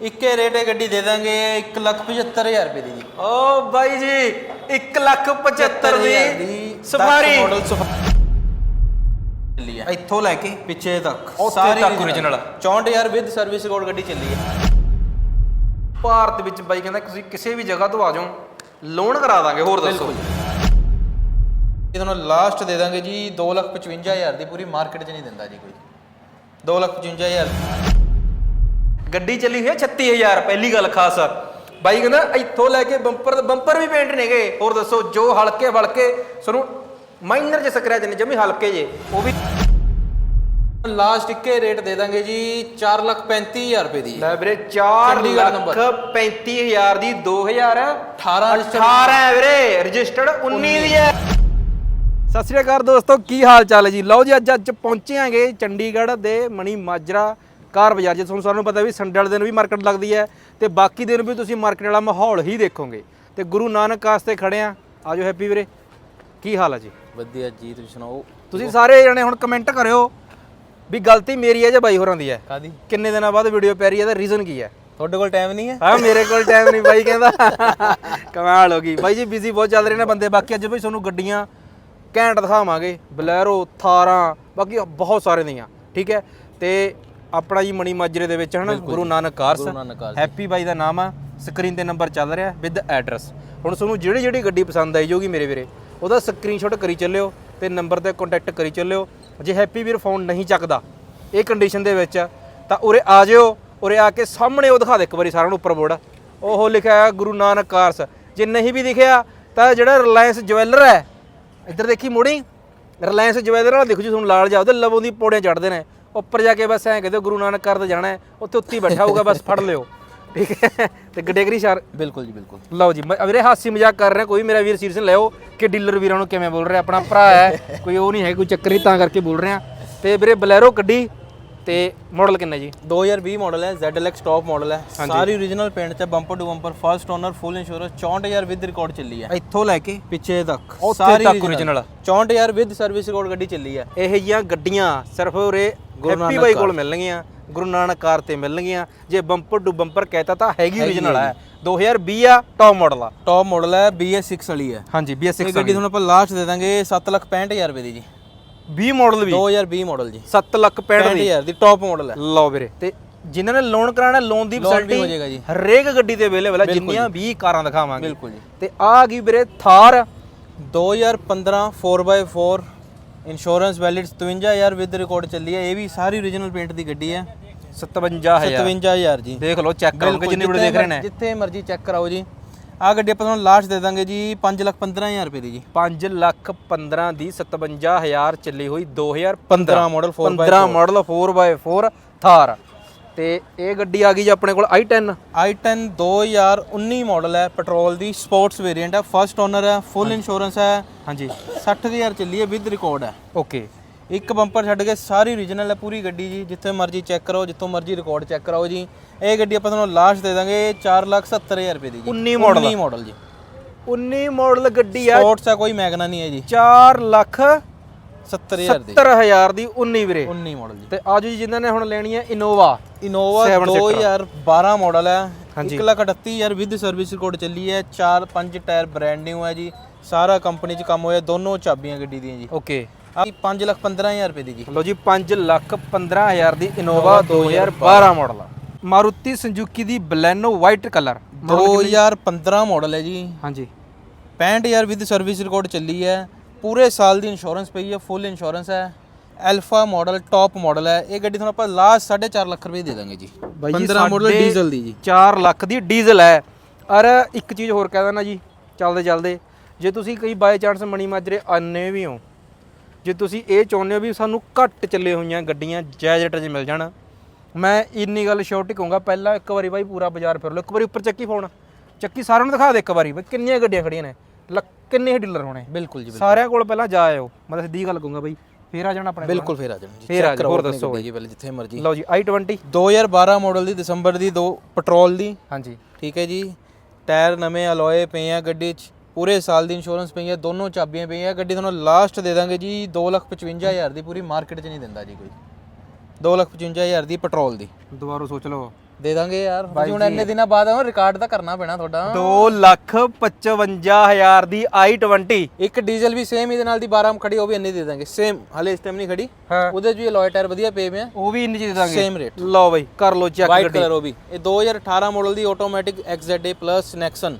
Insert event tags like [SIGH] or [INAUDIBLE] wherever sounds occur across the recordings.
ਇੱਕੇ ਰੇਟੇ ਗੱਡੀ ਦੇ ਦਾਂਗੇ 175000 ਰੁਪਏ ਦੀ ਜੀ। ਓ ਬਾਈ ਜੀ 1 ਲੱਖ 75 ਦੀ ਸਫਾਰੀ। ਮਾਡਲ ਹੈ ਇੱਥੋਂ ਲੈ ਕੇ ਪਿੱਛੇ ਤੱਕ। ਉੱਥੇ ਤੱਕ original। 64000 ਵਿਦ ਸਰਵਿਸ ਕੋਡ ਗੱਡੀ ਚੱਲੀ ਹੈ ਭਾਰਤ ਵਿੱਚ ਬਾਈ ਕਹਿੰਦਾ ਤੁਸੀਂ ਕਿਸੇ ਵੀ ਜਗ੍ਹਾ ਤੋਂ ਆ ਜਾਓ ਲੋਨ ਕਰਾ ਦਾਂਗੇ ਹੋਰ ਦੱਸੋ। ਇਹ ਤੁਹਾਨੂੰ ਲਾਸਟ ਦੇ ਦਾਂਗੇ ਜੀ 255000 ਦੀ ਪੂਰੀ ਮਾਰਕੀਟ 'ਚ ਨਹੀਂ ਦਿੰਦਾ ਜੀ ਕੋਈ। 255000 ਗੱਡੀ ਚੱਲੀ ਹੋਈ ਹੈ 36000 ਪਹਿਲੀ ਗੱਲ ਖਾਸ। ਬਾਈ ਕਹਿੰਦਾ ਇੱਥੋਂ ਲੈ ਕੇ ਬੰਪਰ ਬੰਪਰ ਵੀ ਪੇਂਟ ਨੇਗੇ। ਹੋਰ ਦੱਸੋ ਜੋ ਹਲਕੇ ਵਲਕੇ ਤੁਹਾਨੂੰ ਮਾਈਨਰ ਜੇ ਸਕ੍ਰੈਚ ਨੇ ਜਮੀ ਹਲਕੇ ਜੇ ਉਹ ਵੀ ਲਾਸਟ ਇੱਕੇ ਰੇਟ ਦੇ ਦਾਂਗੇ ਜੀ 435000 ਰੁਪਏ ਦੀ। ਲੈ ਵੀਰੇ 4 ਚੰਡੀਗੜ੍ਹ ਲੱਖ ਨੰਬਰ। 35000 ਦੀ 2018 registered। 18 ਹੈ ਵੀਰੇ ਰਜਿਸਟਰਡ 19 ਦੀ ਹੈ। ਸਤਿ ਸ੍ਰੀ ਅਕਾਲ ਦੋਸਤੋ ਕੀ ਹਾਲ ਚਾਲ ਹੈ ਜੀ? ਲਓ ਜੀ ਅੱਜ ਅੱਜ ਪਹੁੰਚੇ ਆਂਗੇ ਚੰਡੀਗੜ੍ਹ ਦੇ ਮਣੀ ਮਾਜਰਾ ਕਾਰ ਬਾਜ਼ਾਰ ਜੇ ਤੁਹਾਨੂੰ ਸਾਰਿਆਂ ਨੂੰ ਪਤਾ ਵੀ ਸੰਡੇ ਵਾਲੇ ਦਿਨ ਵੀ ਮਾਰਕੀਟ ਲੱਗਦੀ ਹੈ ਤੇ ਬਾਕੀ ਦਿਨ ਵੀ ਤੁਸੀਂ ਮਾਰਕੀਟ ਵਾਲਾ ਮਾਹੌਲ ਹੀ ਦੇਖੋਗੇ। ਤੇ ਗੁਰੂ ਨਾਨਕ ਕਾਸਤੇ ਖੜੇ ਆ ਆਜੋ ਹੈਪੀ ਵੀਰੇ। ਕੀ ਹਾਲ ਹੈ ਜੀ? ਵਧੀਆ ਜੀ ਤੁਸੀਂ ਸੁਣਾਓ? ਤੁਸੀਂ ਸਾਰੇ ਜਣੇ ਹੁਣ ਕਮੈਂਟ ਕਰਿਓ ਵੀ ਗਲਤੀ ਮੇਰੀ ਹੈ ਜਾਂ ਬਾਈ ਹੋਰਾਂ ਦੀ ਹੈ। ਕਾਦੀ ਕਿੰਨੇ ਦਿਨਾਂ ਬਾਅਦ ਵੀਡੀਓ ਪੈ ਰਹੀ ਹੈ ਦਾ ਰੀਜ਼ਨ ਕੀ ਹੈ? ਤੁਹਾਡੇ ਕੋਲ ਟਾਈਮ ਨਹੀਂ ਹੈ? ਹਾਂ ਮੇਰੇ ਕੋਲ ਟਾਈਮ ਨਹੀਂ ਬਾਈ ਕਹਿੰਦਾ। ਕਮਾਲ ਹੋ ਗਈ। ਬਾਈ ਜੀ ਬਿਜ਼ੀ ਬਹੁਤ ਚੱਲ ਰਹੇ ਨੇ ਬੰਦੇ। ਬਾਕੀ ਅੱਜ ਬਈ ਤੁਹਾਨੂੰ ਗੱਡੀਆਂ ਘੈਂਟ ਦਿਖਾਵਾਂਗੇ। ਬਲੈਰੋ ਥਾਰਾਂ ਬਾਕੀ ਬਹੁਤ ਸਾਰੇ ਦੀਆਂ। ਠੀਕ ਹੈ? ਤੇ ਆਪਣਾ ਜੀ ਮਣੀ ਮਾਜਰੇ ਦੇ ਵਿੱਚ ਹਨਾ? Guru Nanak cars Guru Nanak cars. Happy ਬਾਈ ਦਾ ਨਾਮ ਆ। ਸਕਰੀਨ ਤੇ ਨੰਬਰ ਚੱਲ ਰਿਹਾ ਵਿਦ ਐਡਰੈਸ ਹੁਣ ਤੁਹਾਨੂੰ ਜਿਹੜੀ ਜਿਹੜੀ ਗੱਡੀ ਪਸੰਦ ਆਈ ਜਾਊਗੀ ਮੇਰੇ ਵੀਰੇ ਉਹਦਾ ਸਕਰੀਨਸ਼ਾਟ ਕਰੀ ਚੱਲਿਓ ਤੇ ਨੰਬਰ ਤੇ ਕੰਟੈਕਟ ਕਰੀ ਚੱਲਿਓ। ਜੇ ਹੈਪੀ ਵੀਰ ਫੋਨ ਨਹੀਂ ਚੱਕਦਾ ਇਹ ਕੰਡੀਸ਼ਨ ਦੇ ਵਿੱਚ ਤਾਂ ਉਰੇ ਆ ਜਿਓ। ਉਰੇ ਆ ਕੇ ਸਾਹਮਣੇ ਉਹ ਦਿਖਾ ਦੇ ਇੱਕ ਵਾਰੀ ਸਾਰਿਆਂ ਨੂੰ ਉੱਪਰ ਬੋਰਡ। ਉਹ ਲਿਖਿਆ ਹੈ ਗੁਰੂ ਨਾਨਕ ਕਾਰਸ ਜੇ ਨਹੀਂ ਵੀ ਦਿਖਿਆ ਤਾਂ ਜਿਹੜਾ ਰਿਲਾਇੰਸ ਜਵੈਲਰ ਹੈ ਇੱਧਰ ਦੇਖੀ ਮੋੜੀ। ਰਿਲਾਇੰਸ ਜਵੈਲਰ ਵਾਲਾ ਦੇਖੋ ਜੀ ਤੁਹਾਨੂੰ ਲਾਲ ਜਾ ਉਹਦੇ ਲਵੋਂ ਦੀ ਪੌੜੀਆਂ ਚੜਦੇ ਨੇ। ਉੱਪਰ ਜਾ ਕੇ ਬਸ ਐਂ ਕਹਦੇ ਗੁਰੂ ਨਾਨਕ ਕਰ ਤੇ ਜਾਣਾ ਉੱਥੇ ਉੱਤੀ ਬੈਠਾ ਹੋਊਗਾ ਬਸ ਫੜ ਲਿਓ। ਠੀਕ ਹੈ? ਤੇ ਗਡੇਗਰੀ ਸ਼ਰ ਬਿਲਕੁਲ ਜੀ ਬਿਲਕੁਲ। ਲਓ ਜੀ ਵੀਰੇ ਹਾਸੀ ਮਜ਼ਾਕ ਕਰ ਰਹੇ ਕੋਈ ਮੇਰਾ ਵੀਰ ਸੀਰੀਅਸ ਲਿਓ ਕਿ ਡੀਲਰ ਵੀਰਾਂ ਨੂੰ ਕਿਵੇਂ ਬੋਲ ਰਿਹਾ ਆਪਣਾ ਭਰਾ ਹੈ ਕੋਈ ਉਹ ਨਹੀਂ ਹੈ ਕੋਈ ਚੱਕਰ ਨਹੀਂ ਤਾਂ ਕਰਕੇ ਬੋਲ ਰਹੇ। ਤੇ ਵੀਰੇ ਬਲੈਰੋ ਗੱਡੀ ਤੇ ਮਾਡਲ ਕਿੰਨਾ ਜੀ? 2020 ਮਾਡਲ ਹੈ ZLX ਟੌਪ ਮਾਡਲ ਹੈ। ਸਾਰੀ origignal ਪੇਂਟ ਚ bumper to bumper first owner full insurance 64000 with record ਚੱਲੀ ਹੈ। ਇੱਥੋਂ ਲੈ ਕੇ ਪਿੱਛੇ ਤੱਕ ਉੱਥੇ ਤੱਕ original। 64000 ਵਿਦ ਸਰਵਿਸ ਰਿਕਾਰਡ ਗੱਡੀ ਚੱਲੀ ਹੈ। ਇਹ ਜੀਆਂ ਗੱਡੀਆਂ ਸਿਰਫ ਉਰੇ ਹੈਪੀ ਬਾਈ ਕੋਲ। ਮਿਲਣਗੀਆਂ ਗੁਰੂ ਨਾਨਕ ਕਾਰ ਤੇ ਮਿਲਣਗੀਆਂ। ਜੇ ਬੰਪਰ ਟੂ ਬੰਪਰ ਕਹਿਤਾ ਤਾਂ ਹੈਗੀ origignal ਹੈ 2020 ਆ ਟੌਪ ਮਾਡਲ ਆ। ਟੌਪ ਮਾਡਲ ਹੈ BS6 ਵਾਲੀ ਹੈ ਹਾਂਜੀ BS6 ਇਹ ਗੱਡੀ ਤੁਹਾਨੂੰ ਆਪਾਂ ਲਾਸਟ ਦੇ ਦਾਂਗੇ 765000 ਰੁਪਏ ਦੀ ਜੀ। 20 ਮਾਡਲ ਵੀ। 2020 ਮਾਡਲ ਜੀ। 7 ਲੱਖ 65 ਦੀ। 65000 ਦੀ ਟੌਪ ਮਾਡਲ ਹੈ ਲਓ ਵੀਰੇ। ਤੇ ਜਿਨ੍ਹਾਂ ਨੇ ਲੋਨ ਕਰਾਣਾ ਲੋਨ ਦੀ ਫੈਸਿਲਿਟੀ ਜਾਏਗਾ ਜੀ। ਹਰੇਕ ਗੱਡੀ ਤੇ ਅਵੇਲੇਬਲ ਹੈ ਜਿੰਨੀਆਂ 20 ਕਾਰਾਂ ਦਿਖਾਵਾਂਗੇ। ਬਿਲਕੁਲ ਜੀ। ਤੇ ਆ ਗਈ ਵੀਰੇ Thar. 2015 4x4 insurance valid 57000 with record ਚੱਲੀ ਹੈ। ਇਹ ਵੀ ਸਾਰੀ origignal ਪੇਂਟ ਦੀ ਗੱਡੀ ਹੈ। 57000 57000 ਜੀ। ਦੇਖ ਲਓ ਚੈੱਕ ਕਰੋਗੇ ਜਿੰਨੇ ਵੀਡੀਓ ਦੇਖ ਰਹੇ ਨੇ। ਜਿੱਥੇ ਮਰਜ਼ੀ ਚੈੱਕ ਕਰਾਓ ਜੀ। ਆ ਗੱਡੀ ਆਪਾਂ ਤੁਹਾਨੂੰ ਲਾਸਟ ਦੇ ਦਾਂਗੇ ਜੀ 515000 ਰੁਪਏ ਦੀ ਜੀ। 5 ਲੱਖ 15 ਦੀ 57000 ਚੱਲੀ ਹੋਈ 2015 15 model 4x4 15 model 4x4 Thar. ਤੇ ਇਹ ਗੱਡੀ ਆ ਗਈ ਜੀ ਆਪਣੇ ਕੋਲ i10 i10 2019 ਮਾਡਲ ਹੈ ਪੈਟਰੋਲ ਦੀ ਸਪੋਰਟਸ ਵੇਰੀਐਂਟ ਹੈ ਫਰਸਟ ਓਨਰ ਹੈ ਫੁੱਲ ਇੰਸ਼ੋਰੈਂਸ ਹੈ। ਹਾਂਜੀ। 60000 ਚੱਲੀ ਹੈ ਵਿਦ ਰਿਕਾਰਡ ਹੈ। ਓਕੇ ਇੱਕ ਬੰਪਰ ਛੱਡ ਕੇ ਸਾਰੀ origignal ਹੈ ਪੂਰੀ ਗੱਡੀ ਜੀ ਜਿੱਥੇ ਮਰਜ਼ੀ ਚੈੱਕ ਕਰੋ ਜਿੱਥੋਂ ਮਰਜ਼ੀ ਰਿਕਾਰਡ ਚੈੱਕ ਕਰਾਓ ਜੀ। ਇਹ ਗੱਡੀ ਆਪਾਂ ਤੁਹਾਨੂੰ ਲਾਸਟ ਦੇ ਦਾਂਗੇ 470000 ਰੁਪਏ ਦੀ ਜੀ। 19 model 19 ਮਾਡਲ ਜੀ। 19 ਮਾਡਲ ਗੱਡੀ ਆ। ਸਪੋਰਟਸ ਹੈ ਕੋਈ ਮੈਗਨਾ ਨਹੀਂ ਹੈ ਜੀ। 4 ਲੱਖ 70000 ਦੀ। 70000 ਦੀ 19 ਵੀਰੇ। 19 ਮਾਡਲ ਜੀ। ਤੇ ਆਜੋ ਜੀ ਜਿਨ੍ਹਾਂ ਨੇ ਹੁਣ ਲੈਣੀ ਹੈ Innova Innova Seven seater। 2012 model ਹੈ। ਹਾਂਜੀ। 138000 ਵਿਦ ਸਰਵਿਸ ਰਿਕਾਰਡ ਚੱਲੀ ਹੈ। 4 5 ਟਾਇਰ ਬ੍ਰਾਂਡ ਨਿਊ ਹੈ ਜੀ। ਸਾਰਾ ਕੰਪਨੀ ਚ ਕੰਮ ਹੋਇਆ। ਦੋਨੋਂ ਚਾਬੀਆਂ ਗੱਡੀ ਦੀਆਂ ਜੀ। ਓਕੇ ਆ 5 ਲੱਖ 15000 ਰੁਪਏ ਦੀ ਜੀ। ਲਓ ਜੀ 5 ਲੱਖ 15000 ਦੀ ਇਨੋਵਾ 2012 ਮਾਡਲ ਮਾਰੂਤੀ ਸੰਜੂਕੀ ਦੀ ਬਲੈਨੋ ਵਾਈਟ ਕਲਰ 2015 ਮਾਡਲ ਹੈ ਜੀ। ਹਾਂਜੀ। 65000 ਵਿਦ ਸਰਵਿਸ ਰਿਕਾਰਡ ਚੱਲੀ ਹੈ। ਪੂਰੇ ਸਾਲ ਦੀ ਇੰਸ਼ੋਰੈਂਸ ਪਈ ਹੈ ਫੁੱਲ ਇੰਸ਼ੋਰੈਂਸ ਹੈ। ਐਲਫਾ ਮਾਡਲ ਟੌਪ ਮਾਡਲ ਹੈ। ਇਹ ਗੱਡੀ ਤੁਹਾਨੂੰ ਆਪਾਂ ਲਾਸਟ 4.5 ਲੱਖ ਰੁਪਏ ਦੇ ਦਾਂਗੇ ਜੀ। 15 ਮਾਡਲ ਡੀਜ਼ਲ ਦੀ ਜੀ। 4 ਲੱਖ ਦੀ ਡੀਜ਼ਲ ਹੈ। ਅਰ ਇੱਕ ਚੀਜ਼ ਹੋਰ ਕਹਿ ਦਿੰਦਾ ਜੀ ਚੱਲਦੇ ਚੱਲਦੇ। ਜੇ ਤੁਸੀਂ ਕਈ ਬਾਈ ਚਾਂਸ ਮਣੀ ਮਾਜਰੇ ਆਨੇ ਵੀ ਹੋ ਜੇ ਤੁਸੀਂ ਇਹ ਚਾਹੁੰਦੇ ਹੋ ਵੀ ਸਾਨੂੰ ਘੱਟ ਚੱਲੇ ਹੋਈਆਂ ਗੱਡੀਆਂ ਜਾਇਜ਼ ਰੇਟਾਂ 'ਚ ਮਿਲ ਜਾਣ। ਮੈਂ ਇੰਨੀ ਗੱਲ ਸ਼ੋਰਟ ਕਹੂੰਗਾ ਪਹਿਲਾਂ ਇੱਕ ਵਾਰੀ ਬਾਈ ਪੂਰਾ ਬਾਜ਼ਾਰ ਫਿਰ ਲਓ ਇੱਕ ਵਾਰੀ ਉੱਪਰ ਚੱਕੀ ਫੋਨ ਚੱਕੀ ਸਾਰਿਆਂ ਨੂੰ ਦਿਖਾ ਦੇ ਇੱਕ ਵਾਰੀ ਬਈ ਕਿੰਨੀਆਂ ਗੱਡੀਆਂ ਖੜੀਆਂ ਨੇ। ਲੱਖ ਕਿੰਨੇ ਡੀਲਰ ਹੋਣੇ? ਬਿਲਕੁਲ ਜੀ ਸਾਰਿਆਂ ਕੋਲ ਪਹਿਲਾਂ ਜਾ ਆਇਓ। ਮੈਂ ਤਾਂ ਸਿੱਧੀ ਗੱਲ ਕਹੂੰਗਾ ਬਾਈ ਫੇਰ ਆ ਜਾਣਾ ਆਪਣੇ ਕੋਲ। ਬਿਲਕੁਲ ਫੇਰ ਆ ਜਾਣਾ ਜੀ ਫੇਰ ਆ ਜਾਓ, ਹੋਰ ਦੱਸੋ ਜੀ ਪਹਿਲੇ ਜਿੱਥੇ ਮਰਜ਼ੀ। ਲਓ ਜੀ i20 2012 ਮਾਡਲ ਦੀ ਦਸੰਬਰ ਦੀ ਦੋ ਪੈਟਰੋਲ ਦੀ। ਹਾਂਜੀ। ਠੀਕ ਹੈ ਜੀ। ਟਾਇਰ ਨਵੇਂ ਅਲੋਏ ਪਏ ਆ ਗੱਡੀ 'ਚ। ਪੂਰੇ ਸਾਲ ਦੀ ਇੰਸ਼ੋਰੈਂਸ ਪਈ ਹੈ ਦੋਨੋਂ ਚਾਬੀਆਂ ਪਈਆਂ ਗੱਡੀ ਤੁਹਾਨੂੰ ਲਾਸਟ ਦੇ ਦਾਂਗੇ ਜੀ 255000 ਦੀ। ਪੂਰੀ ਮਾਰਕੀਟ 'ਚ ਨਹੀਂ ਦਿੰਦਾ ਜੀ ਕੋਈ। 255000 ਦੀ ਪੈਟਰੋਲ ਦੀ। ਦੁਬਾਰਾ ਸੋਚ ਲਓ। ਦੇ ਦਾਂਗੇ ਯਾਰ। ਹੁਣ ਇੰਨੇ ਦਿਨਾਂ ਬਾਅਦ ਆਓ ਰਿਕਾਰਡ ਤਾਂ ਕਰਨਾ ਪੈਣਾ ਤੁਹਾਡਾ। 2 ਲੱਖ 55000 ਦੀ i20 ਇੱਕ ਡੀਜ਼ਲ ਵੀ ਸੇਮ ਇਹਦੇ ਨਾਲ ਦੀ 12 ਖੜੀ ਉਹ ਵੀ ਇੰਨੇ ਦੇ ਦਾਂਗੇ। ਸੇਮ ਹਲੇ ਇਸ ਟਾਈਮ ਨਹੀਂ ਖੜੀ। ਹਾਂ। ਉਹਦੇ 'ਚ ਵੀ ਅਲੋਏ ਟਾਇਰ ਵਧੀਆ ਪਏ ਆ ਉਹ ਵੀ ਇੰਨੇ ਚ ਦੇ ਦਾਂਗੇ। ਸੇਮ ਰੇਟ ਲਓ ਬਈ ਕਰ ਲਓ ਚੈੱਕ ਵਾਈਟ ਕਲਰ ਉਹ ਵੀ। ਇਹ 2018 ਮਾਡਲ ਦੀ ਆਟੋਮੈਟਿਕ XZA ਪਲੱਸ ਨੈਕਸਨ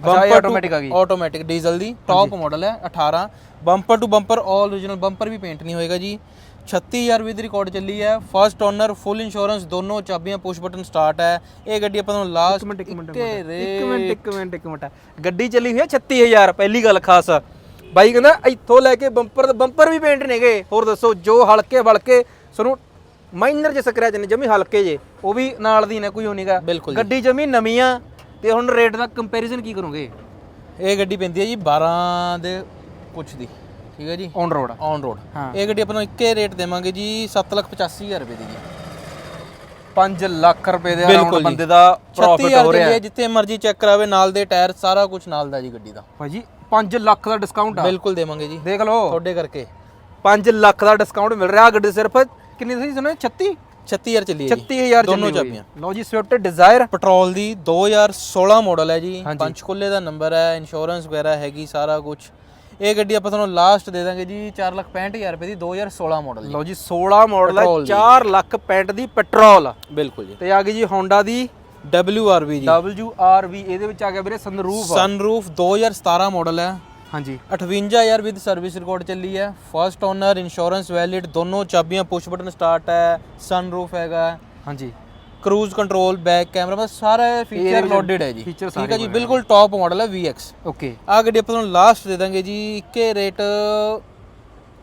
ਇਹ automatic ਆ ਗਈ। ਆਟੋਮੈਟਿਕ ਡੀਜ਼ਲ ਦੀ। ਟਾਪ ਮਾਡਲ ਹੈ 18 bumper to bumper all origignal bumper we paint ਨਹੀਂ ਹੋਏਗਾ ਜੀ। 36000 ਵਿਦ ਰਿਕਾਰਡ ਚੱਲੀ ਹੈ। ਫਰਸਟ ਓਨਰ ਫੁੱਲ ਇੰਸ਼ੋਰੈਂਸ ਦੋਨੋਂ ਚਾਬੀਆਂ ਪੁਸ਼ ਬਟਨ ਸਟਾਰਟ ਹੈ। ਇਹ ਗੱਡੀ ਆਪਾਂ ਨੂੰ ਲਾਸਟ ਮਿੰਟ ਇੱਕ ਮਿੰਟ ਇੱਕੇ ਮਿੰਟ ਇੱਕ ਮਿੰਟ ਇੱਕ ਮਿੰਟ ਗੱਡੀ ਚੱਲੀ ਹੋਈ ਹੈ 36000 ਪਹਿਲੀ ਗੱਲ ਖਾਸ। ਬਾਈ ਕਹਿੰਦਾ ਇੱਥੋਂ ਲੈ ਕੇ ਬੰਪਰ ਬੰਪਰ ਵੀ ਪੇਂਟ ਨੇਗੇ। ਹੋਰ ਦੱਸੋ ਜੋ ਹਲਕੇ ਵਲਕੇ ਤੁਹਾਨੂੰ ਮਾਈਨਰ ਜੇ ਸਕ੍ਰੈਚ ਨੇ ਜਮੀ ਹਲਕੇ ਜੇ ਉਹ ਵੀ ਨਾਲ ਦੀ ਨੇ ਕੋਈ ਹੋ ਨਹੀਂਗਾ। ਬਿਲਕੁਲ ਜੀ। ਗੱਡੀ ਜਮੀ ਨਵੀਂ ਆ ਤੇ ਹੁਣ ਰੇਟ ਦਾ ਕੰਪੈਰੀਜ਼ਨ ਕੀ ਕਰੋਗੇ? ਇਹ ਗੱਡੀ ਪੈਂਦੀ ਹੈ ਜੀ 12 ਦੇ ਕੁਛ ਦੀ। ਠੀਕ ਹੈ ਜੀ? ਔਨ ਰੋਡ ਔਨ ਰੋਡ ਹਾਂ। ਇਹ ਗੱਡੀ ਆਪਾਂ ਨੂੰ ਇੱਕੇ ਰੇਟ ਦੇਵਾਂਗੇ ਜੀ 785000 ਰੁਪਏ ਦੀ ਜੀ। 5 ਲੱਖ ਰੁਪਏ ਦੇ ਬਿਲਕੁਲ ਅਰਾਊਂਡ ਜੀ। ਬੰਦੇ ਦਾ ਪ੍ਰੋਫਿਟ 36000 ਹੋ ਰਿਹਾ ਹੈ ਹੈ। ਜਿੱਥੇ ਮਰਜ਼ੀ ਚੈੱਕ ਕਰਾਵੇ ਨਾਲ ਦੇ ਟਾਇਰ ਸਾਰਾ ਕੁਝ ਨਾਲ ਦਾ ਜੀ ਗੱਡੀ ਦਾ। ਭਾਜੀ 5 ਲੱਖ ਦਾ ਡਿਸਕਾਊਂਟ ਆ। ਬਿਲਕੁਲ ਦੇਵਾਂਗੇ ਜੀ। ਦੇਖ ਲਓ। ਤੁਹਾਡੇ ਕਰਕੇ। 5 ਲੱਖ ਦਾ ਡਿਸਕਾਊਂਟ ਮਿਲ ਰਿਹਾ ਗੱਡੀ ਸਿਰਫ ਕਿੰਨੀ ਸੀ ਸੁਣਿਆ? 36 36000 ਚੱਲੀ ਹੈ ਜੀ। 36000 ਦੋਨੋਂ ਚਾਬੀਆਂ। ਲਓ ਜੀ ਸਵਿਫਟ ਡਿਜ਼ਾਇਰ ਪੈਟਰੋਲ ਦੀ 2016 ਮਾਡਲ ਹੈ ਜੀ। ਹਾਂਜੀ। ਪੰਚਕੁਲੇ ਦਾ ਨੰਬਰ ਹੈ ਇੰਸ਼ੋਰੈਂਸ ਵਗੈਰਾ ਹੈਗੀ ਸਾਰਾ ਕੁਝ ਇਹ ਗੱਡੀ ਆਪਾਂ ਤੁਹਾਨੂੰ ਲਾਸਟ ਦੇ ਦਾਂਗੇ ਜੀ 465000 ਰੁਪਏ ਦੀ 2016 ਮਾਡਲ ਲਓ ਜੀ 16 ਮਾਡਲ ਹੈ ਪੈਟਰੋਲ ਦੀ। 4 ਲੱਖ 65 ਦੀ ਪੈਟਰੋਲ ਬਿਲਕੁਲ ਜੀ। ਤੇ ਆ ਗਈ ਜੀ Honda ਦੀ WRV ਜੀ। WRV ਇਹਦੇ ਵਿੱਚ ਆ ਗਿਆ ਵੀਰੇ ਸਨਰੂਫ ਸਨਰੂਫ 2017 ਮਾਡਲ ਹੈ ਹਾਂਜੀ। 58000 ਵਿਦ ਸਰਵਿਸ ਰਿਕਾਰਡ ਚੱਲੀ ਹੈ ਫਰਸਟ ਓਨਰ ਇੰਸ਼ੋਰੈਂਸ ਵੈਲਿਡ ਦੋਨੋਂ ਚਾਬੀਆਂ ਪੁਸ਼ ਬਟਨ ਸਟਾਰਟ ਹੈ ਸਨਰੂਫ ਹੈਗਾ। ਹਾਂਜੀ। ਕਰੂਜ਼ ਕੰਟਰੋਲ ਬੈਕ ਕੈਮਰਾ ਬਸ ਸਾਰਾ ਫੀਚਰ ਲੋਡਡ ਹੈ ਜੀ। feature ਠੀਕ ਹੈ ਜੀ ਬਿਲਕੁਲ ਟੌਪ ਮਾਡਲ ਹੈ VX ਓਕੇ ਆ ਗੱਡੀ ਆਪਾਂ ਨੂੰ ਲਾਸਟ ਦੇ ਦਾਂਗੇ ਜੀ ਇੱਕੇ ਰੇਟ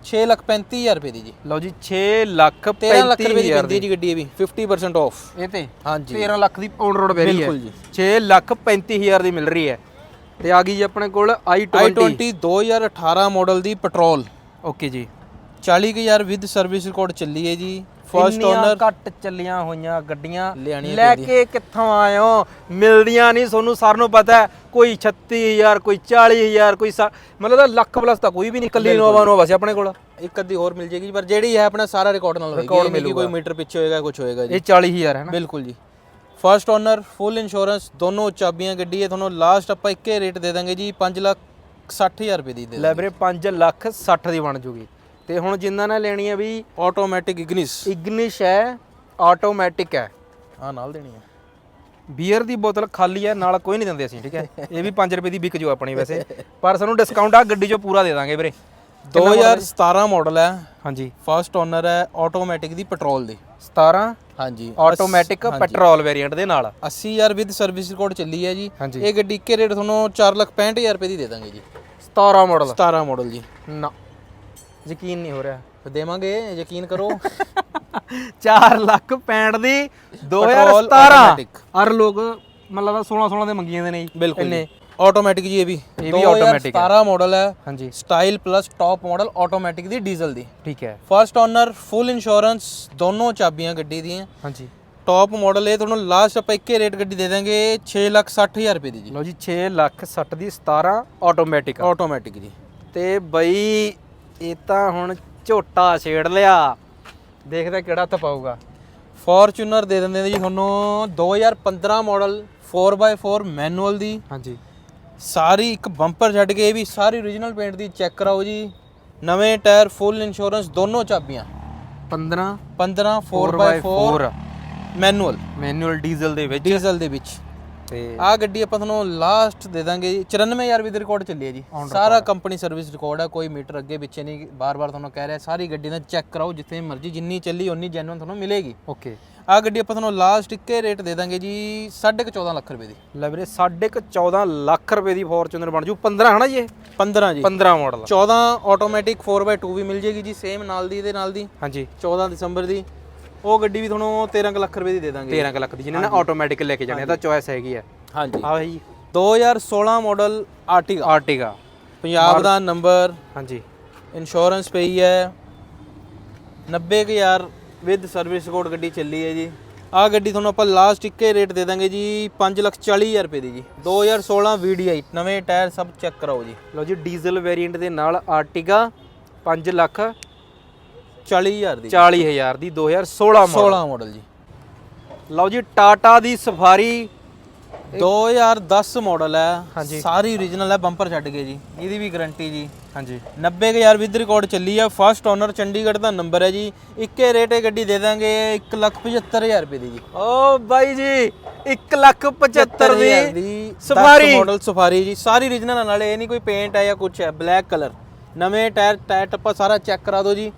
635000 ਰੁਪਏ ਦੀ ਜੀ। ਲਓ ਜੀ 6 ਲੱਖ 13 ਲੱਖ ਰੁਪਏ ਦੀ 35000 ਪੈਂਦੀ ਹੈ ਜੀ ਗੱਡੀ ਇਹ ਵੀ 50% ਆਫ ਇਹ ਤੇ? ਹਾਂਜੀ। 13 ਲੱਖ ਦੀ ਔਨ ਰੋਡ ਵੈਰੀ ਹੈ। ਬਿਲਕੁਲ ਜੀ। 6 ਲੱਖ 35000 ਦੀ ਮਿਲ ਰਹੀ ਹੈ। ਤੇ ਆ ਗਈ ਜੀ ਆਪਣੇ ਕੋਲ i20 i20 2018 ਮਾਡਲ ਦੀ ਪੈਟਰੋਲ ਓਕੇ ਜੀ। 40000 ਵਿਦ ਸਰਵਿਸ ਰਿਕਾਰਡ ਚੱਲੀ ਹੈ ਜੀ। ਫਰਸਟ ਇੰਨੀਆਂ ਓਨਰ ਘੱਟ ਚੱਲੀਆਂ ਹੋਈਆਂ ਗੱਡੀਆਂ ਲੈ ਕੇ ਕਿੱਥੋਂ ਹੋ? ਮਿਲਦੀਆਂ ਨਹੀਂ ਤੁਹਾਨੂੰ ਸਾਰਿਆਂ ਨੂੰ ਪਤਾ ਹੈ ਕੋਈ 36000 ਕੋਈ 40000 ਕੋਈ ਮਤਲਬ ਲੱਖ ਪਲੱਸ ਤਾਂ ਕੋਈ ਵੀ ਨਹੀਂ ਕੱਲੀ ਨੋਵਾ ਨੋਵਾ ਸੀ ਆਪਣੇ ਕੋਲ। ਇੱਕ ਅੱਧੀ ਹੋਰ ਮਿਲ ਜੇਗੀ ਪਰ ਜਿਹੜੀ ਹੈ ਆਪਣਾ ਸਾਰਾ ਰਿਕਾਰਡ ਨਾਲ ਹੋਏਗੀ। ਕੋਈ ਮੀਟਰ ਪਿੱਛੇ ਹੋਏਗਾ ਕੁਝ ਹੋਏਗਾ ਜੀ। ਇਹ 40000 ਹੈ ਨਾ। ਬਿਲਕੁਲ ਜੀ। ਫਰਸਟ ਓਨਰ ਫੁੱਲ ਇੰਸ਼ੋਰੈਂਸ ਦੋਨੋਂ ਚਾਬੀਆਂ ਗੱਡੀ ਹੈ ਤੁਹਾਨੂੰ ਲਾਸਟ ਆਪਾਂ ਇੱਕੇ ਰੇਟ ਦੇ ਦਾਂਗੇ ਜੀ 5 ਲੱਖ 60000 ਰੁਪਏ ਦੀ ਦੇ ਲੈ ਵੀਰੇ 5 ਲੱਖ 60 ਦੀ ਬਣ ਜੂਗੀ। ਤੇ ਹੁਣ ਜਿੰਨਾਂ ਨੇ ਲੈਣੀ ਹੈ ਵੀ ਆਟੋਮੈਟਿਕ ਇਗਨਿਸ ਇਗਨਿਸ਼ ਹੈ ਆਟੋਮੈਟਿਕ ਹੈ। ਆ ਨਾਲ ਦੇਣੀ ਹੈ। ਬੀਅਰ ਦੀ ਬੋਤਲ ਖਾਲੀ ਹੈ ਨਾਲ ਕੋਈ ਨਹੀਂ ਦਿੰਦੇ ਅਸੀਂ ਠੀਕ ਹੈ? ਇਹ ਵੀ 5 ਰੁਪਏ ਦੀ ਵਿਕ ਜੂ ਆਪਣੀ ਵੈਸੇ। ਪਰ ਸਾਨੂੰ ਡਿਸਕਾਊਂਟ ਆ ਗੱਡੀ 'ਚੋਂ ਪੂਰਾ ਦੇ ਦਾਂਗੇ ਵੀਰੇ। 2017 ਮਾਡਲ ਹੈ? ਹਾਂਜੀ। ਫਰਸਟ ਓਨਰ ਹੈ ਆਟੋਮੈਟਿਕ ਦੀ ਪੈਟਰੋਲ ਦੀ। 17 ਹਾਂਜੀ। ਆਟੋਮੈਟਿਕ ਪੈਟਰੋਲ ਵੇਰੀਐਂਟ ਦੇ ਨਾਲ। 80000 ਵਿਦ ਸਰਵਿਸ ਰਿਕਾਰਡ ਚੱਲੀ ਹੈ ਜੀ। ਹਾਂਜੀ। ਇਹ ਗੱਡੀ ਇੱਕੇ ਰੇਟ ਤੁਹਾਨੂੰ 465000 ਰੁਪਏ ਦੀ ਦੇ ਦਾਂਗੇ ਜੀ। 17 ਮਾਡਲ 17 ਮਾਡਲ ਜੀ। ਨਾ। ਯਕੀਨ ਨਹੀਂ ਹੋ ਰਿਹਾ। ਫਿਰ ਦੇਵਾਂਗੇ ਯਕੀਨ ਕਰੋ। [LAUGHS] 4 ਲੱਖ 65 ਦੀ 2017 automatic। ਹਰ ਲੋਕ ਮਤਲਬ 16 16 ਦੇ ਮੰਗੀ ਜਾਂਦੇ ਨੇ ਜੀ। ਬਿਲਕੁਲ ਇੰਨੇ। ਆਟੋਮੈਟਿਕ ਜੀ ਇਹ ਵੀ। ਇਹ ਵੀ automatic ਹੈ। 17 ਮਾਡਲ ਹੈ। ਹਾਂਜੀ। Style plus top model automatic ਦੀ ਡੀਜ਼ਲ ਦੀ। ਠੀਕ ਹੈ। ਫਰਸਟ ਓਨਰ ਫੁੱਲ ਇੰਸ਼ੋਰੈਂਸ ਦੋਨੋਂ ਚਾਬੀਆਂ ਗੱਡੀ ਦੀਆਂ। ਹਾਂਜੀ। ਟਾਪ ਮਾਡਲ ਇਹ ਤੁਹਾਨੂੰ ਲਾਸਟ ਆਪਾਂ ਇੱਕੇ ਰੇਟ ਗੱਡੀ ਦੇ ਦਾਂਗੇ 660000 ਰੁਪਏ ਦੀ ਜੀ। ਲਓ ਜੀ 6 ਲੱਖ 60 ਦੀ 17 ਆਟੋਮੈਟਿਕ ਆਟੋਮੈਟਿਕ ਜੀ। ਤੇ ਬਈ ਇਹ ਤਾਂ ਹੁਣ ਝੋਟਾ ਛੇੜ ਲਿਆ। ਦੇਖਦੇ ਕਿਹੜਾ ਹੱਥ ਪਾਊਗਾ। ਫੋਰਚੂਨਰ ਦੇ ਦਿੰਦੇ ਨੇ ਜੀ ਤੁਹਾਨੂੰ 2015 ਮਾਡਲ 4x4 ਮੈਨੂਅਲ ਦੀ। ਹਾਂਜੀ। ਸਾਰੀ ਇੱਕ ਬੰਪਰ ਛੱਡ ਕੇ ਇਹ ਵੀ ਸਾਰੀ origignal ਪੇਂਟ ਦੀ ਚੈੱਕ ਕਰਾਓ ਜੀ। ਨਵੇਂ ਟਾਇਰ ਫੁੱਲ ਇੰਸ਼ੋਰੈਂਸ ਦੋਨੋਂ ਚਾਬੀਆਂ। 15 15 4x4 ਮੈਨੂਅਲ। ਮੈਨੂਅਲ ਡੀਜ਼ਲ ਦੇ ਵਿੱਚ। ਡੀਜ਼ਲ ਦੇ ਵਿੱਚ। ਤੇ ਆ ਗੱਡੀ ਆਪਾਂ ਤੁਹਾਨੂੰ ਲਾਸਟ ਦੇ ਦਾਂਗੇ ਜੀ। 94000 ਰੁਪਏ ਦੀ ਰਿਕਾਰਡ ਚੱਲੀ ਹੈ ਜੀ। ਸਾਰਾ ਕੰਪਨੀ ਸਰਵਿਸ ਰਿਕਾਰਡ ਹੈ ਕੋਈ ਮੀਟਰ ਅੱਗੇ ਪਿੱਛੇ ਨਹੀਂ। ਬਾਰ-ਬਾਰ ਤੁਹਾਨੂੰ ਕਹਿ ਰਿਹਾ ਸਾਰੀ ਗੱਡੀ ਦਾ ਚੈੱਕ ਕਰਾਓ ਜਿੱਥੇ ਮਰਜ਼ੀ ਜਿੰਨੀ ਚੱਲੀ ਉਨੀ ਜੈਨੂਨ ਤੁਹਾਨੂੰ ਮਿਲੇਗੀ। ਓਕੇ ਆ ਗੱਡੀ ਆਪਾਂ ਤੁਹਾਨੂੰ ਲਾਸਟ ਇੱਕੇ ਰੇਟ ਦੇ ਦਾਂਗੇ ਜੀ 14.5 ਲੱਖ ਰੁਪਏ ਦੀ। ਲੈ ਵੀਰੇ 14.5 ਲੱਖ ਰੁਪਏ ਦੀ ਫੋਰਚੂਨਰ ਬਣ ਜੂ। 15 ਹਨਾ ਜੀ ਇਹ? 15 ਜੀ। 15 ਮਾਡਲ 14 ਆਟੋਮੈਟਿਕ 4x2 ਵੀ ਮਿਲ ਜੇਗੀ ਜੀ ਸੇਮ ਨਾਲ ਦੀ ਇਹਦੇ ਨਾਲ ਦੀ। ਹਾਂਜੀ। 14 ਦਸੰਬਰ ਦੀ। ਉਹ ਗੱਡੀ ਵੀ ਤੁਹਾਨੂੰ 13 ਕੁ ਲੱਖ ਰੁਪਏ ਦੀ ਦੇ ਦਾਂਗੇ। 13 ਕੁ ਲੱਖ ਦੀ ਜਿਹਨੇ ਨਾ ਆਟੋਮੈਟਿਕ ਲੈ ਕੇ ਜਾਣੇ ਇਹ ਤਾਂ ਚੋਇਸ ਹੈਗੀ ਹੈ ਹਾਂਜੀ। ਆ ਜੀ। 2016 ਮਾਡਲ ਆਰਟੀਗਾ ਆਰਟਿਗਾ ਪੰਜਾਬ ਦਾ ਨੰਬਰ ਹਾਂਜੀ। ਇੰਸ਼ੋਰੈਂਸ ਪਈ ਹੈ। 90000 ਵਿਦ ਸਰਵਿਸ ਕੋਡ ਗੱਡੀ ਚੱਲੀ ਹੈ ਜੀ। ਆ ਗੱਡੀ ਤੁਹਾਨੂੰ ਆਪਾਂ ਲਾਸਟ ਇੱਕੇ ਰੇਟ ਦੇ ਦਾਂਗੇ ਜੀ 540000 ਰੁਪਏ ਦੀ ਜੀ। 2016 VDI ਨਵੇਂ ਟਾਇਰ ਸਭ ਚੈੱਕ ਕਰਾਓ ਜੀ। ਲਓ ਜੀ ਡੀਜ਼ਲ ਵੇਰੀਐਂਟ ਦੇ ਨਾਲ ਆਰਟਿਗਾ 5 ਲੱਖ 40000 ਦੀ। 40000 ਦੀ 2016 ਮਾਡਲ 16 ਮਾਡਲ ਜੀ। ਲਓ ਜੀ ਟਾਟਾ ਦੀ ਸਫਾਰੀ 2010 ਮਾਡਲ ਹੈ। ਹਾਂਜੀ। ਸਾਰੀ origignal ਹੈ ਬੰਪਰ ਛੱਡ ਕੇ ਜੀ। ਇਹਦੀ ਵੀ ਗਾਰੰਟੀ ਜੀ। ਹਾਂਜੀ। 90000 ਵਿਦ ਰਿਕਾਰਡ ਚੱਲੀ ਹੈ ਫਸਟ ਓਨਰ ਚੰਡੀਗੜ੍ਹ ਦਾ ਨੰਬਰ ਹੈ ਜੀ। ਇੱਕੇ ਰੇਟ ਗੱਡੀ ਦੇ ਦਾਂਗੇ 175000 ਰੁਪਏ ਦੀ ਜੀ। ਓ ਬਾਈ ਜੀ 1 ਲੱਖ 75 ਹਜ਼ਾਰ ਦੀ। ਸਫਾਰੀ ਸਫਾਰੀ ਮਾਡਲ ਸਫਾਰੀ ਜੀ। ਸਾਰੀ origignal ਨਾਲੇ ਇਹ ਨਹੀਂ ਕੋਈ ਪੇਂਟ ਹੈ ਜਾਂ ਕੁਝ ਹੈ ਬਲੈਕ ਕਲਰ ਨਵੇਂ ਟਾਇਰ ਟਾਇਰ ਟੱਪਾ ਸਾਰਾ ਚੈੱਕ ਕਰਾ ਦਿਓ ਜੀ।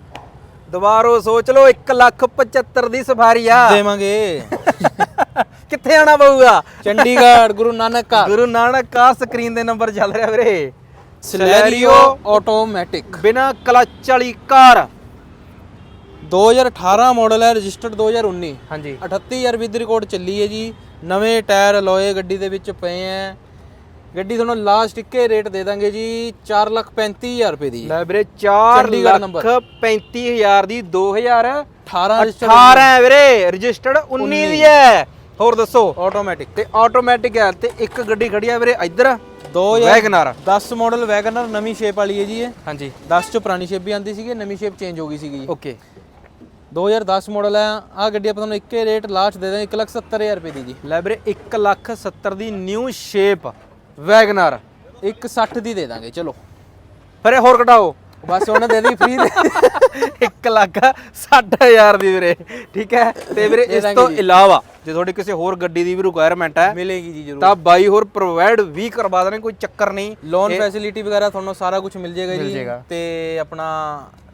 ਦੁਬਾਰੋ ਸੋਚ ਲਓ 1 ਲੱਖ 75 ਦੀ ਸਫਾਰੀ ਆ। ਦੇਵਾਂਗੇ। [LAUGHS] ਕਿੱਥੇ ਆਣਾ ਪਊਗਾ? ਚੰਡੀਗੜ੍ਹ ਗੁਰੂ ਨਾਨਕ ਕਾ ਗੁਰੂ ਨਾਨਕ ਕਾ ਸਕਰੀਨ ਦੇ ਨੰਬਰ ਚੱਲ ਰਿਹਾ ਵੀਰੇ। ਸਲੈਰੀਓ ਆਟੋਮੈਟਿਕ ਬਿਨਾ ਕਲਚ ਵਾਲੀ ਕਾਰ। 2018 ਮਾਡਲ ਹੈ ਰਜਿਸਟਰਡ 2019 ਹਾਂਜੀ। 38000 ਵਿਦ ਰਿਕਾਰਡ ਚੱਲੀ ਹੈ ਜੀ। ਨਵੇਂ ਟਾਇਰ ਅਲੋਏ ਗੱਡੀ ਦੇ ਵਿੱਚ ਪਏ ਹੈ। ਗੱਡੀ ਤੁਹਾਨੂੰ ਲਾਸਟ ਇੱਕੇ ਰੇਟ ਦੇ ਦਾਂਗੇ ਜੀ 435000 ਰੁਪਏ ਦੀ। ਲੈ ਵੀਰੇ 4 ਚੰਡੀਗੜ੍ਹ ਲੱਖ number। 35000 ਦੀ 2018 18 ਰਜਿਸਟਰਡ ਹੈ ਵੀਰੇ ਰਜਿਸਟਰਡ 19 ਦੀ ਹੈ। ਹੋਰ ਦੱਸੋ? ਆਟੋਮੈਟਿਕ ਤੇ ਆਟੋਮੈਟਿਕ ਹੈ ਤੇ ਇੱਕ ਗੱਡੀ ਖੜੀ ਆ ਵੀਰੇ ਇੱਧਰ। 2010 ਵੈਗਨਰ ਮਾਡਲ ਵੈਗਨਰ ਨਵੀਂ ਸ਼ੇਪ ਵਾਲੀ ਹੈ ਜੀ ਇਹ। ਹਾਂਜੀ। 10 ਚ ਪੁਰਾਣੀ ਸ਼ੇਪ ਵੀ ਆਂਦੀ ਸੀਗੀ ਨਵੀਂ ਸ਼ੇਪ ਚੇਂਜ ਹੋ ਗਈ ਸੀਗੀ। ਓਕੇ। 2010 ਮਾਡਲ ਹੈ ਆ ਗੱਡੀ ਆਪਾਂ ਤੁਹਾਨੂੰ ਇੱਕੇ ਰੇਟ ਲਾਸਟ ਦੇ ਦਾਂਗੇ 170000 ਰੁਪਏ ਦੀ ਜੀ। ਲੈ ਵੀਰੇ 1 ਲੱਖ 70 ਦੀ ਨਿਊ ਸ਼ੇਪ ਵੈਗਨਰ। 160 ਦੀ ਦੇ ਦਾਂਗੇ ਚਲੋ। ਫਿਰ ਇਹ ਹੋਰ ਘਟਾਓ ਬਸ ਉਹਨੇ ਦੇ ਦੀ ਫ੍ਰੀ ਦੇ। 1 ਲੱਖ 60000 ਦੀ ਵੀਰੇ ਠੀਕ ਹੈ? ਤੇ ਵੀਰੇ ਇਸ ਤੋਂ। ਇਲਾਵਾ ਜੇ ਤੁਹਾਡੀ ਕਿਸੇ ਹੋਰ ਗੱਡੀ ਦੀ ਵੀ ਰਿਕੁਆਇਰਮੈਂਟ ਹੈ ਮਿਲੇਗੀ ਜੀ ਜ਼ਰੂਰ। ਤਾਂ ਬਾਈ ਹੋਰ ਪ੍ਰੋਵਾਈਡ ਵੀ ਕਰਵਾ ਦੇਣੇ ਕੋਈ ਚੱਕਰ ਨਹੀਂ। ਲੋਨ ਫੈਸਿਲਿਟੀ ਵਗੈਰਾ ਤੁਹਾਨੂੰ ਸਾਰਾ ਕੁਝ ਮਿਲ ਜਾਏਗਾ ਜੀ। ਤੇ ਆਪਣਾ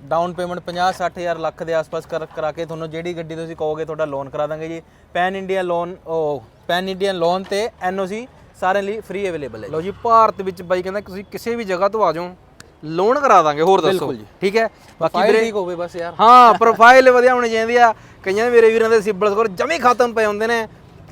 ਡਾਊਨ ਪੇਮੈਂਟ 50 60000 ਲੱਖ ਦੇ ਆਸ-ਪਾਸ ਕਰ ਕਰਾ ਕੇ ਤੁਹਾਨੂੰ ਜਿਹੜੀ ਗੱਡੀ ਤੁਸੀਂ ਕਹੋਗੇ ਤੁਹਾਡਾ ਲੋਨ ਕਰਾ ਦਾਂਗੇ ਜੀ। ਪੈਨ ਇੰਡੀਆ ਲੋਨ ਉਹ ਪੈਨ ਇੰਡੀਅਨ ਲੋਨ ਤੇ ਐਨਓਸੀ ਸਾਰਿਆਂ ਲਈ ਫ੍ਰੀ ਅਵੇਲੇਬਲ ਹੈ ਲਓ ਜੀ ਭਾਰਤ ਵਿੱਚ ਬਾਈ ਕਹਿੰਦਾ ਤੁਸੀਂ ਕਿਸੇ ਵੀ ਜਗ੍ਹਾ ਤੋਂ ਆ ਜਾਓ ਲੋਨ ਕਰਾ ਦਾਂਗੇ ਹੋਰ ਦੱਸੋ। ਠੀਕ ਹੈ? ਬਾਕੀ ਵੀਰੇ ਠੀਕ ਹੋਵੇ ਬਸ ਯਾਰ। ਹਾਂ ਪ੍ਰੋਫਾਈਲ ਵਧੀਆ ਹੋਣੀ ਚਾਹੀਦੀ ਆ। ਕਈਆਂ ਮੇਰੇ ਵੀਰਾਂ ਦੇ ਸਿਬਲ ਸਕੋਰ ਜਮੀ ਖਤਮ ਪਏ ਹੁੰਦੇ ਨੇ।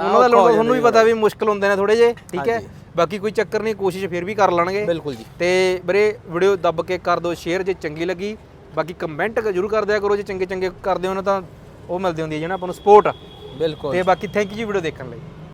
ਉਹਨਾਂ ਦਾ ਲੋਨ ਤੁਹਾਨੂੰ ਵੀ ਪਤਾ ਵੀ ਮੁਸ਼ਕਲ ਹੁੰਦੇ ਨੇ ਥੋੜੇ ਜੇ ਠੀਕ ਹੈ? ਬਾਕੀ ਕੋਈ ਚੱਕਰ ਨਹੀਂ ਕੋਸ਼ਿਸ਼ ਫਿਰ ਵੀ ਕਰ ਲੈਣਗੇ। ਬਿਲਕੁਲ ਜੀ। ਤੇ ਵੀਰੇ ਵੀਡੀਓ ਦੱਬ ਕੇ ਕਰ ਦਿਓ ਸ਼ੇਅਰ ਜੇ ਚੰਗੀ ਲੱਗੀ। ਬਾਕੀ ਕਮੈਂਟ ਜ਼ਰੂਰ ਕਰ ਦਿਆ ਕਰੋ ਜੇ ਚੰਗੇ ਚੰਗੇ ਕਰਦੇ ਹੋ ਨਾ ਤਾਂ ਉਹ ਮਿਲਦੀ ਹੁੰਦੀ ਹੈ ਜਿਹਨਾਂ ਆਪਾਂ ਨੂੰ ਸਪੋਰਟ ਬਿਲਕੁਲ। ਤੇ ਬਾਕੀ ਥੈਂਕ ਯੂ ਵੀਡੀਓ ਦੇਖਣ ਲਈ।